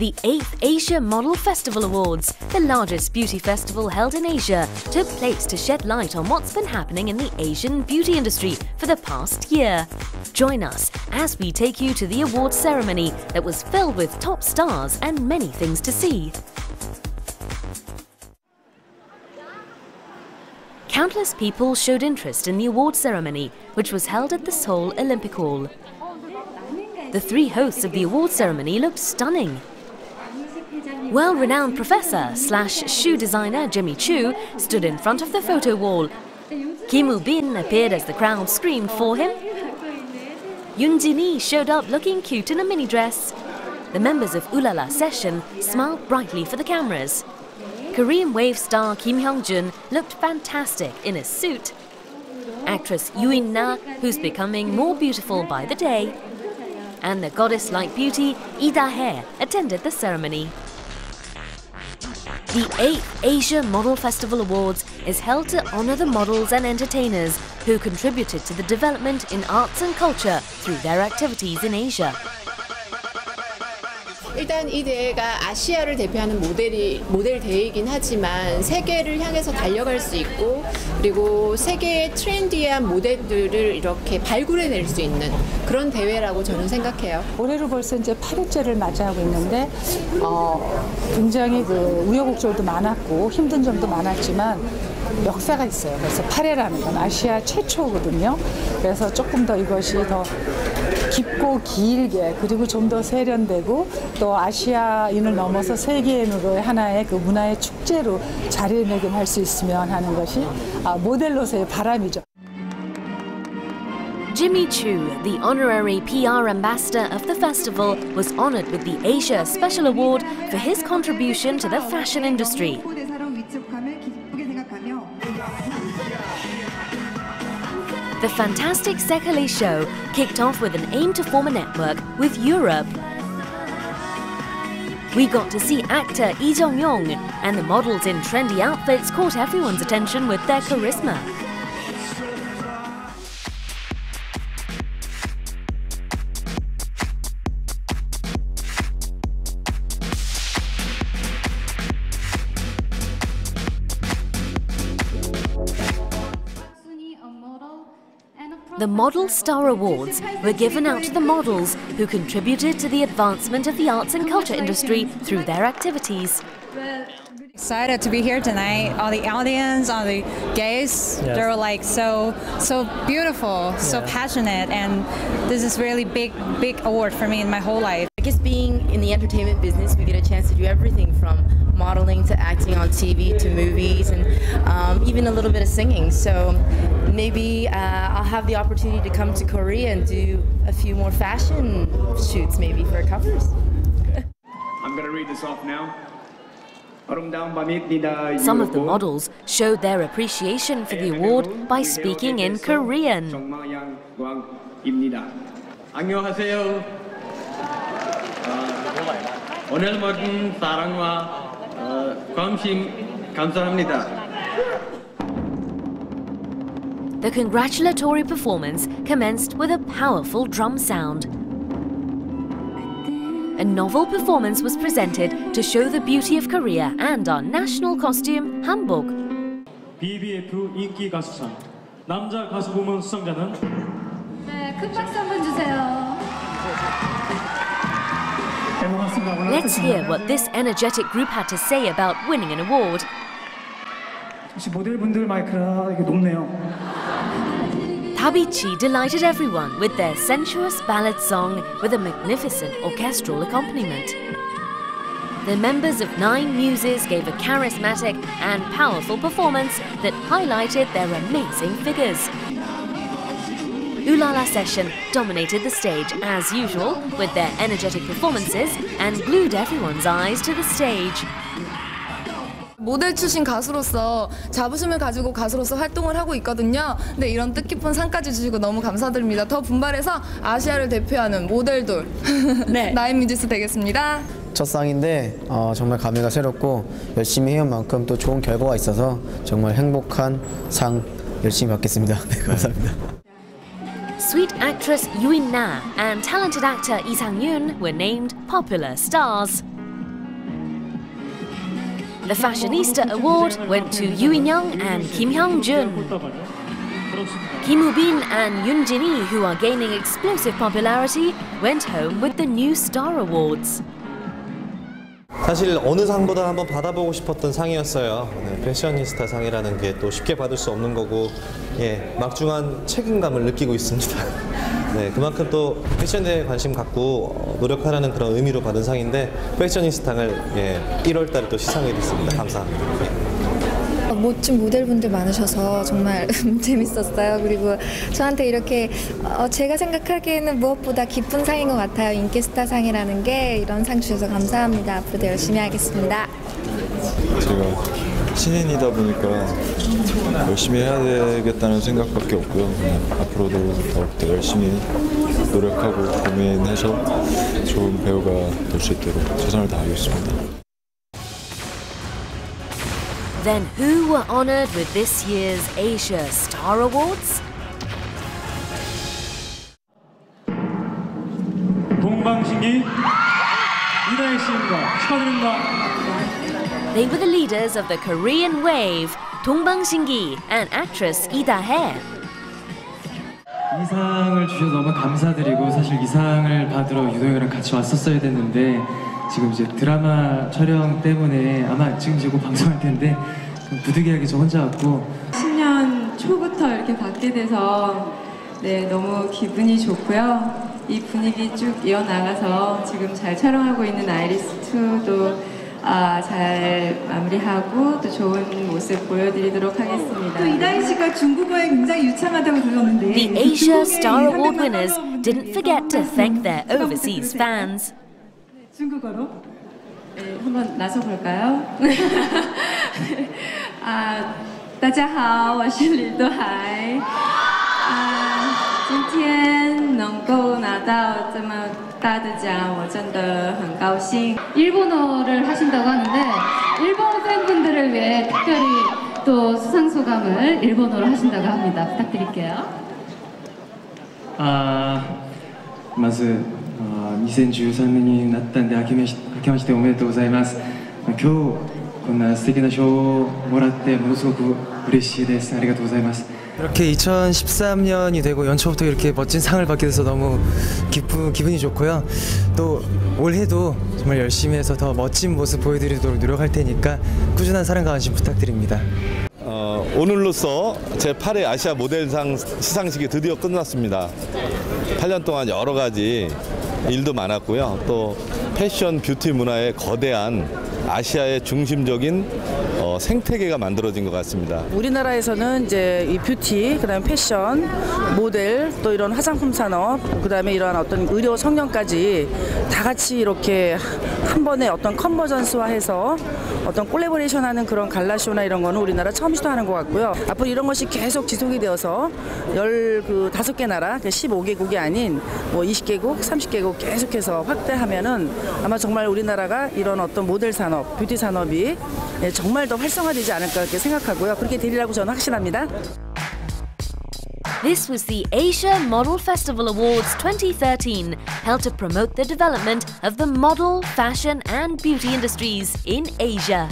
The 8th Asia Model Festival Awards, the largest beauty festival held in Asia, took place to shed light on what's been happening in the Asian beauty industry for the past year. Join us as we take you to the awards ceremony that was filled with top stars and many things to see. Countless people showed interest in the award ceremony, which was held at the Seoul Olympic Hall. The three hosts of the award ceremony looked stunning. Well-renowned professor slash shoe designer Jimmy Choo stood in front of the photo wall. Kim Woo-bin appeared as the crowd screamed for him. Yoon Jin-hee showed up looking cute in a mini dress. The members of Ulala Session smiled brightly for the cameras. Korean wave star Kim Hyung-jun looked fantastic in a suit. Actress Yoo In-na, who's becoming more beautiful by the day, and the goddess-like beauty Lee Da-hae attended the ceremony. The 8th Asia Model Festival Awards is held to honour the models and entertainers who contributed to the development in arts and culture through their activities in Asia. 일단 이 대회가 아시아를 대표하는 모델이 모델 대회이긴 하지만 세계를 향해서 달려갈 수 있고 그리고 세계의 트렌디한 모델들을 이렇게 발굴해낼 수 있는 그런 대회라고 저는 생각해요. 올해로 벌써 이제 8회째를 맞이하고 있는데 어, 굉장히 그 우여곡절도 많았고 힘든 점도 많았지만 역사가 있어요. 그래서 8회라는 건 아시아 최초거든요. 그래서 조금 더 이것이 더 깊고 길게 그리고 좀 더 세련되고 또 아시아인을 넘어서 세계인으로의 하나의 그 문화의 축제로 자리매김할 수 있으면 하는 것이 아, 모델로서의 바람이죠. Jimmy Choo, the honorary PR ambassador of the festival, was honored with the Asia Special Award for his contribution to the fashion industry. The fantastic Sekale show kicked off with an aim to form a network with Europe. We got to see actor Lee Jong-yong, and the models in trendy outfits caught everyone's attention with their charisma. The Model Star Awards were given out to the models who contributed to the advancement of the arts and culture industry through their activities. Excited to be here tonight. All the audience, all the guests, Yes. they were like so so beautiful, so Yeah. passionate, and this is really big big award for me in my whole life. I guess being in the entertainment business, we get a chance to do everything from modeling to acting on TV to movies and um, even a little bit of singing. So maybe uh, I'll have the opportunity to come to Korea and do a few more fashion shoots, maybe for covers. I'm gonna read this off now. 아름다운 밤입니다. Some of the models showed their appreciation for the award by speaking in Korean. 정마양광입니다. 안녕하세요. 어, 오늘 모든 사랑과 어, 관심 감사합니다. The congratulatory performance commenced with a powerful drum sound. A novel performance was presented to show the beauty of Korea and our national costume, hanbok. BBF 인기 가수상 남자 가수 부문 수상자는 네, 큰 박수 한번 주세요. Let's hear what this energetic group had to say about winning an award. Tabichi delighted everyone with their sensuous ballad song with a magnificent orchestral accompaniment. The members of Nine Muses gave a charismatic and powerful performance that highlighted their amazing figures. Ulala Session dominated the stage as usual with their energetic performances and glued everyone's eyes to the stage. 모델 출신 가수로서 자부심을 가지고 가수로서 활동을 하고 있거든요. 근데 이런 뜻깊은 상까지 주시고 너무 감사드립니다. 더 분발해서 아시아를 대표하는 모델돌 나인 뮤지스 되겠습니다. 첫 상인데 어, 정말 감회가 새롭고 열심히 해온 만큼 또 좋은 결과가 있어서 정말 행복한 상 열심히 받겠습니다. 네, 감사합니다. Sweet actress Yuen Na and talented actor Lee Sang-yoon were named popular stars. The Fashionista Award went to Yuen Young and Kim Hyung-jun. Kim Woo-bin and Yun Jin-hee, who are gaining explosive popularity, went home with the new Star Awards. 사실 어느 상보다 한번 받아보고 싶었던 상이었어요. 네, 패셔니스타 상이라는 게 또 쉽게 받을 수 없는 거고, 예, 막중한 책임감을 느끼고 있습니다. 네, 그만큼 또 패션에 관심 갖고 어, 노력하라는 그런 의미로 받은 상인데, 패셔니스타를 예, 1월 달에 또 시상이 됐습니다. 감사합니다. 멋진 모델분들 많으셔서 정말 재밌었어요. 그리고 저한테 이렇게 어, 제가 생각하기에는 무엇보다 기쁜 상인 것 같아요. 인기스타 상이라는 게 이런 상 주셔서 감사합니다. 앞으로도 열심히 하겠습니다. 제가 신인이다 보니까 열심히 해야 되겠다는 생각밖에 없고요. 앞으로도 더욱더 열심히 노력하고 고민해서 좋은 배우가 될 수 있도록 최선을 다하겠습니다. Then who were honored with this year's Asia Star Awards? 동방신기 이다혜 씨입니다. 축하드립니다. They were the leaders of the Korean wave, Dong Bang-shingi and actress Lee Da-hae. 이 상을 주셔서 너무 감사드리고 사실 이 상을 받으러 유도형이랑 같이 왔었어야 됐는데 지금 이제 드라마 촬영 때문에 아마 지금 이제 곧 방송할 텐데 좀 부득이하게 저 혼자 왔고 10년 초부터 이렇게 받게 돼서 네 너무 기분이 좋고요. 이 분위기 쭉 이어나가서 지금 잘 촬영하고 있는 아이리스 2도 아, 잘 마무리하고 또 좋은 모습 보여드리도록 하겠습니다. 또 이다희 씨가 중국어에 굉장히 유창하다고 들었는데 The Asia Star Award winners didn't forget to thank their overseas fans. 중국어로? 네, 한번 나서 볼까요? 啊，大家好，我是李多海。啊，今天能够拿到这么大的奖，我真的很高兴。 일본어를 하신다고 하는데 일본 팬분들을 위해 특별히 또 수상 소감을 일본어로 하신다고 합니다. 부탁드릴게요. あーまずあー 2013年になったんで明けましておめでとうございます今日こんな素敵な賞をもらってものすごく嬉しいですありがとうございます 이렇게 2013년이 되고 연초부터 이렇게 멋진 상을 받게 돼서 너무 기쁘, 기분이 좋고요. 또 올해도 정말 열심히 해서 더 멋진 모습 보여드리도록 노력할 테니까 꾸준한 사랑과 관심 부탁드립니다. 어, 오늘로써 제8회 아시아 모델상 시상식이 드디어 끝났습니다. 8년 동안 여러 가지 일도 많았고요. 또 패션 뷰티 문화의 거대한 아시아의 중심적인 어, 생태계가 만들어진 것 같습니다. 우리나라에서는 이제 이 뷰티, 그다음에 패션, 모델, 또 이런 화장품 산업, 그다음에 이러한 어떤 의료 성형까지 다 같이 이렇게 한 번에 어떤 컨버전스화 해서 어떤 콜라보레이션 하는 그런 갈라쇼나 이런 거는 우리나라 처음 시도하는 것 같고요. 앞으로 이런 것이 계속 지속이 되어서 열그 다섯 개 나라, 15개국이 아닌 뭐 20개국, 30개국 계속해서 확대하면은 아마 정말 우리나라가 이런 어떤 모델 산업, 뷰티 산업이 예, 정말 더 활성화되지 않을까 이렇게 생각하고요. 그렇게 되리라고 저는 확신합니다. This was the Asia Model Festival Awards 2013, held to promote the development of the model, fashion, and beauty industries in Asia.